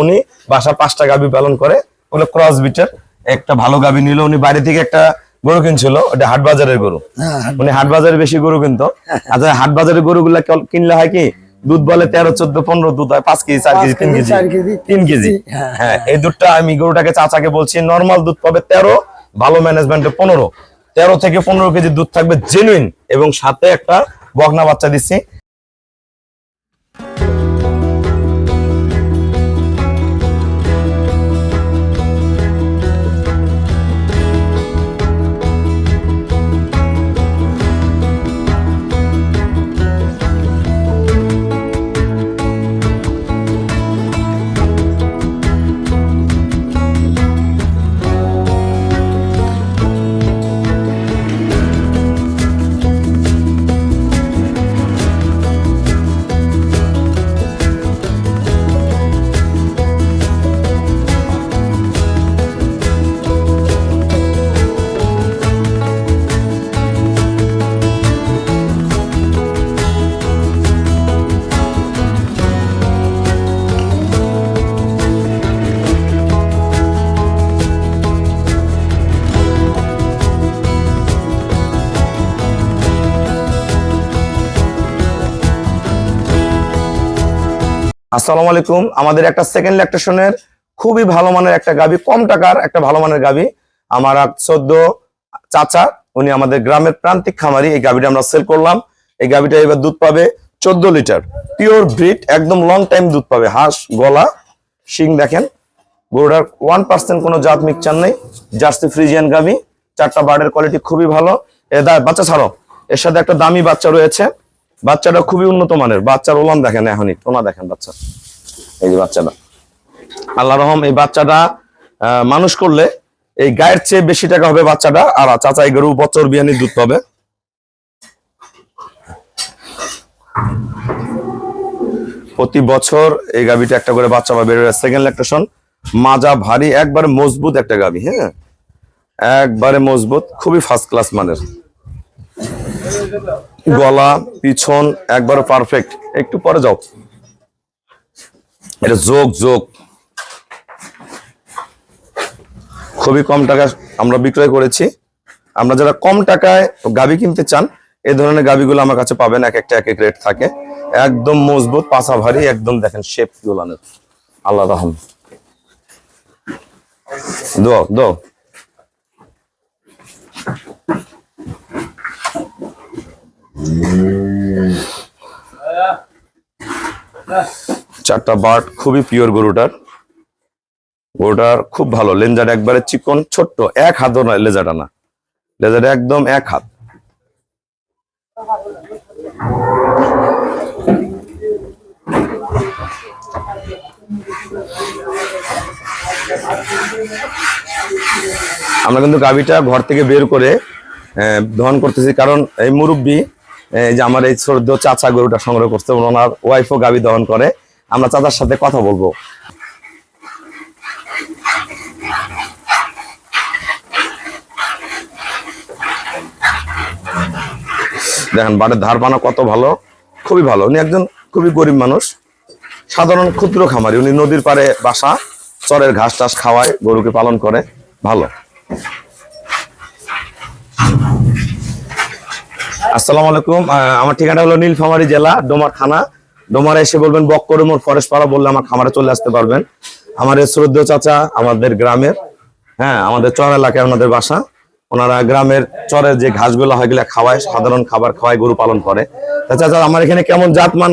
উনি বাসা পাঁচটা গাভী পালন করে। ওগুলো ক্রস বিটের একটা ভালো গাভী নিল উনি বাইরে থেকে একটা গরু কিনছিল ওটা হাট বাজারের গরু। হ্যাঁ উনি হাট বাজারে বেশি গরু কিনতো। আচ্ছা হাট বাজারের গরুগুলা কেল- কিনলে হয় কি দুধ বলে তেরো চোদ্দ পনেরো দুধ হয় পাঁচ কেজি চার কেজি তিন কেজি, তিন কেজি। হ্যাঁ, হ্যাঁ এই দুধটা আমি গরুটাকে চাচাকে বলছি নর্মাল দুধ পাবে তেরো ভালো ম্যানেজমেন্টে পনেরো। তেরো থেকে পনেরো কেজি দুধ থাকবে জেনুইন এবং সাথে একটা বকনা বাচ্চা দিচ্ছি আসসালামু আলাইকুম। আমাদের একটা সেকেন্ড ল্যাকটেশনের খুবই ভালো মানের একটা গাবি, কম টাকার একটা ভালো মানের গাবি। আমার সদ্য চাচা, উনি আমাদের গ্রামের প্রান্তিক খামারি। এই গাবিটা আমরা সেল করলাম। এই গাবিটা এবার দুধ পাবে চোদ্দ লিটার। পিওর ব্রিড একদম লং টাইম দুধ পাবে। হাঁস, গলা, শিং দেখেন। গরুটার ওয়ান পার্সেন্ট কোনো জাত মিক্সচার নেই। জার্সি ফ্রিজিয়ান গাবি। চারটা বার্ডের কোয়ালিটি খুবই ভালো। এ বাচ্চা ছাড়ো। এর সাথে একটা দামি বাচ্চা রয়েছে। বাচ্চাটা খুবই উন্নত মানের। বাচ্চার ওলান দেখেন এখনই, টোনা দেখেন বাচ্চা। এই যে বাচ্চাটা। আল্লাহ রহম, এই বাচ্চাটা মানুষ করলে এই গায়ের চেয়ে বেশি টাকা হবে বাচ্চাটা, আর চাচাই গরু, বছর বিয়ানি দুধ পাবে। প্রতি বছর এই গাভিটা একটা করে বাচ্চা পাবে। সেকেন্ড ল্যাকটেশন মাজা ভারী, একবারে মজবুত একটা গাভি হ্যাঁ? একবারে মজবুত, খুবই ফার্স্ট ক্লাস মানের। গলা, পিছন একবারে পারফেক্ট একটু পরে যাও। এটা যোগ যোগ। খুবই কম টাকা আমরা বিক্রয় করেছি। আমরা যারা কম টাকায় গাবি কিনতে চান এই ধরনের গাবিগুলো আমার কাছে পাবেন, এক একটা, এক এক রেট থাকে। একদম মজবুত, পাছা ভারী, একদম দেখেন শেপ গুলানের আল্লাহ রহম। দো দো চারটা বার্ড খুবই পিওর গরুটার। গরুটার খুব ভালো। লেঞ্জার একবারে চিকন, ছোট্ট, এক হাতও নয় লেজারটা না। লেজার একদম এক হাত। আমরা কিন্তু গাভিটা ঘর থেকে বের করে দহন করতেছি। কারণ এই মুরব্বী যে আমার এই শ্রদ্ধ চাচা গরুটা সংগ্রহ করছে, ওনার ওয়াইফও গাভি দহন করে। আমরা চাচার সাথে কথা বলব। দেখেন, বাড়ির ধার পানা কত ভালো? খুবই ভালো। উনি একজন খুবই গরিব মানুষ। সাধারণ ক্ষুদ্র খামারি। উনি নদীর পাড়ে বাসা, চরের ঘাস টাস খাওয়ায়, গরুকে পালন করে। ভালো। আসসালামু আলাইকুম। আমার ঠিকানা হলো নীলফামারী জেলা ডোমার থানা। ডোমারে এসে বলবেন বক্করমোর ফরেস্ট পাড়া বললে আমার খামারে চলে আসতে পারবেন। আমার এই শ্রদ্ধেয় চাচা আমাদের গ্রামের হ্যাঁ আমাদের চর এলাকায় ওনাদের বাসা। ওনারা গ্রামের চরের যে ঘাসগুলো হয় এগুলো খাওয়ায় সাধারণ খাবার খাওয়ায় গরু পালন করে। চাচা আমার এখানে কেমন জাতমান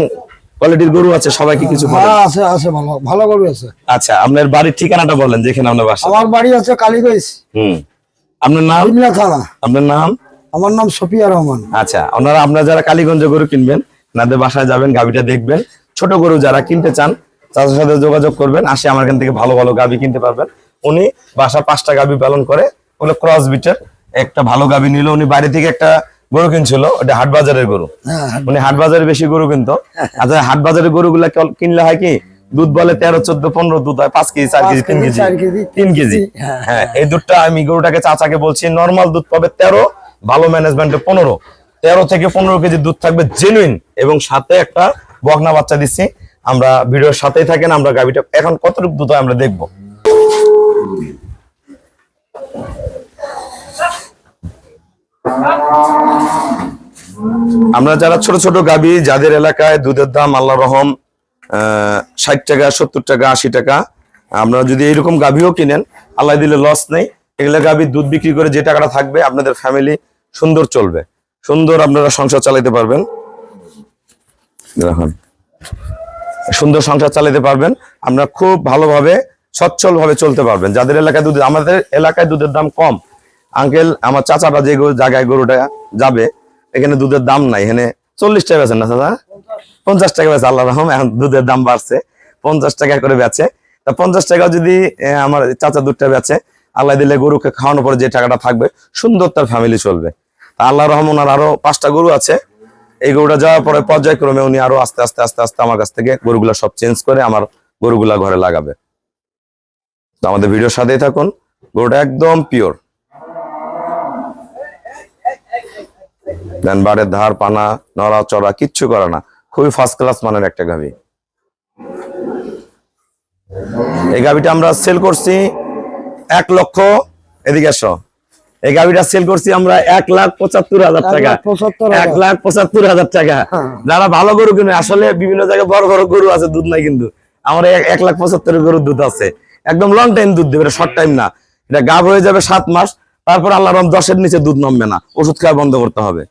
কোয়ালিটির গরু আছে? সবাইকে কিছু হ্যাঁ আছে আছে ভালো ভালো গরু আছে। আচ্ছা আপনার বাড়ির ঠিকানাটা বলেন যেখানে আপনার বাসা। আমার বাড়ি হচ্ছে কালীগঞ্জ। হুম। আপনার নাম? আপনার নাম? আমার নাম সফিয়া রহমান। আচ্ছা ওনারা আপনারা যারা কালীগঞ্জ গরু কিনবেন ওনাদের বাসায় যাবেন গাভিটা দেখবেন। ছোট গরু যারা কিনতে চান তাদের সাথে যোগাযোগ করবেন আসে আমার এখান থেকে ভালো ভালো গাভি কিনতে পারবেন। উনি বাসা পাঁচটা গাভি পালন করে ওগুলো ক্রস বিটের একটা ভালো গাভি নিল উনি বাইরে থেকে একটা গরু কিনছিল ওটা হাট বাজারের গরু। হ্যাঁ হ্যাঁ। উনি হাট বাজারে বেশি গরু কিনতো। আচ্ছা হাট বাজারের গরুগুলা কিনলে হয় কি দুধ বলে তেরো চোদ্দ পনেরো দুধ হয় পাঁচ কেজি চার কেজি তিন কেজি, তিন কেজি। হ্যাঁ। হ্যাঁ এই দুধটা আমি গরুটাকে চাচাকে বলছি নর্মাল দুধ পাবে তেরো ভালো ম্যানেজমেন্টে পনেরো। তেরো থেকে পনেরো কেজি দুধ থাকবে জেনুইন এবং সাথে একটা বকনা বাচ্চা দিচ্ছি। আমরা ভিডিওর সাথেই থাকেন, আমরা গাভিটা এখন কতটুকু দুধ আমরা দেখব। আমরা যারা ছোট ছোট গাবি যাদের এলাকায় দুধের দাম আল্লাহ রহম ষাট টাকা, সত্তর টাকা, আশি টাকা, আপনারা যদি এইরকম গাভিও কিনেন, আল্লাহ দিলে লস নেই। এগুলা গাভি দুধ বিক্রি করে যে টাকাটা থাকবে আপনাদের ফ্যামিলি সুন্দর চলবে। সুন্দর আপনারা সংসার চালাতে পারবেন। দেখুন সুন্দর সংসার চালাতে পারবেন। আপনারা খুব ভালোভাবে সচ্ছল ভাবে চলতে পারবেন। যাদের এলাকায় দুধ আমাদের এলাকায় দুধের দাম কম। আঙ্কেল আমার চাচাটা যে জায়গায় গরুটা যাবে এখানে দুধের দাম নাই। এখানে চল্লিশ টাকা বেচেন না চাচা? পঞ্চাশ টাকা বেচে আল্লাহ রহম এখন দুধের দাম বাড়ছে। পঞ্চাশ টাকা করে বেচে। তা পঞ্চাশ টাকা যদি আমার চাচা দুধটা বেচে আল্লাহ দিলে গরুকে খাওয়ানোর পরে যে টাকাটা থাকবে সুন্দর তার ফ্যামিলি চলবে। আল্লাহ রহম ওনার আরও পাঁচটা গরু আছে। এই গরুটা যাওয়ার পরে পর্যায়ক্রমে উনি আরও আস্তে আস্তে আস্তে আস্তে আমার কাছ থেকে গরুগুলা সব চেঞ্জ করে আমার গরুগুলা ঘরে লাগাবে। তো আমাদের ভিডিওর সাথেই থাকুন। গরুটা একদম পিওর দেন ধার, পানা, নড়া, চড়া, কিচ্ছু করে না। খুবই ফার্স্ট ক্লাস মানের একটা গাভি। এই গাভিটা আমরা সেল করছি এক লক্ষ, এদিকে আসো এই গাভিটা সেল করছি আমরা এক লাখ পঁচাত্তর হাজার টাকা। এক লাখ পঁচাত্তর হাজার টাকা। হ্যাঁ। যারা ভালো গরু কিনে আসলে বিভিন্ন জায়গায় বড় বড় গরু আছে দুধ নাই কিন্তু। আমার এক- লাখ পঁচাত্তর গরুর দুধ আছে। একদম লং টাইম দুধ দেবে শর্ট টাইম না। এটা গাভ হয়ে যাবে সাত মাস তারপর আল্লাহ রহম দশের নিচে দুধ নামবে না। ওষুধ খাওয়া বন্ধ করতে হবে।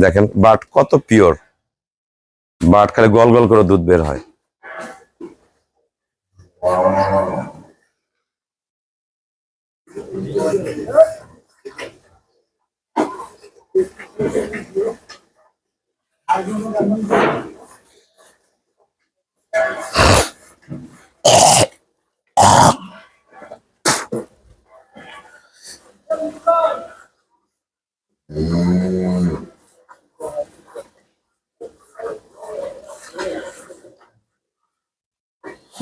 দেখেন বাট কত পিওর বাট খালি গল গল করে দুধ বের হয়।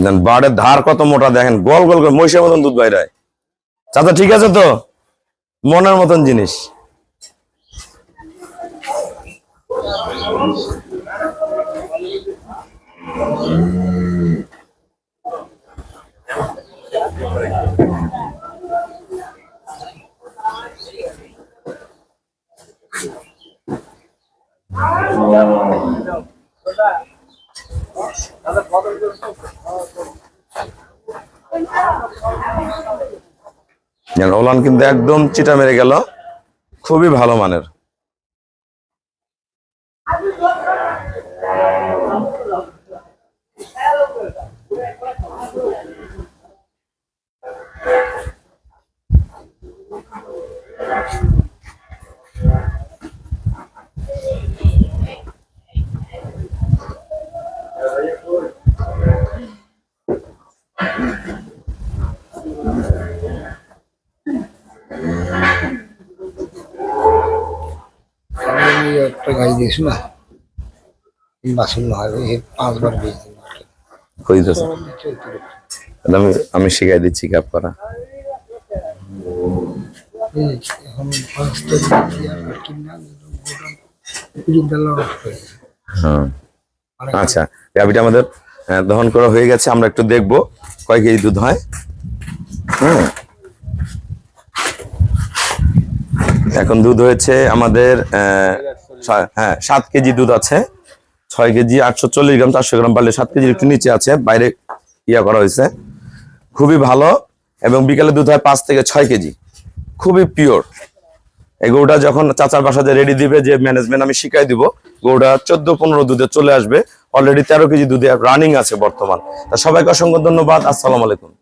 দেন বাড়ের ধার কত মোটা দেখেন, গোল গোল করে মহিষের মতন দুধ বাইরে চাচা, ঠিক আছে তো? মনের মতন জিনিস। ওলান কিন্তু একদম চিটা মেরে গেল। খুবই ভালো মানের। আমি একটা গাই দিয়েছি না? বাসন হয় এই পাঁচবার দিয়েছি। আমি আমি শিখাই দিচ্ছি ক্যাপ করা হ্যাঁ আচ্ছা গাভিটা আমাদের দহন করা হয়ে গেছে আমরা একটু দেখব কয় কেজি দুধ হয়। হুম। এখন দুধ হয়েছে আমাদের হ্যাঁ সাত কেজি দুধ আছে। ছয় কেজি আটশো চল্লিশ গ্রাম, চারশো গ্রাম পারলে সাত কেজির একটু নিচে আছে, বাইরে ইয়া করা হয়েছে। খুবই ভালো এবং বিকালে দুধ হয় পাঁচ থেকে ছয় কেজি। খুবই পিওর এই গরুটা যখন চাচার বাসাতে রেডি দিবে, যে ম্যানেজমেন্ট আমি শিখাই দিব, গরুটা চোদ্দ পনেরো দুধে চলে আসবে। অলরেডি তেরো কেজি দুধে রানিং আছে বর্তমান। তা সবাইকে অসংখ্য ধন্যবাদ। আসসালামু আলাইকুম।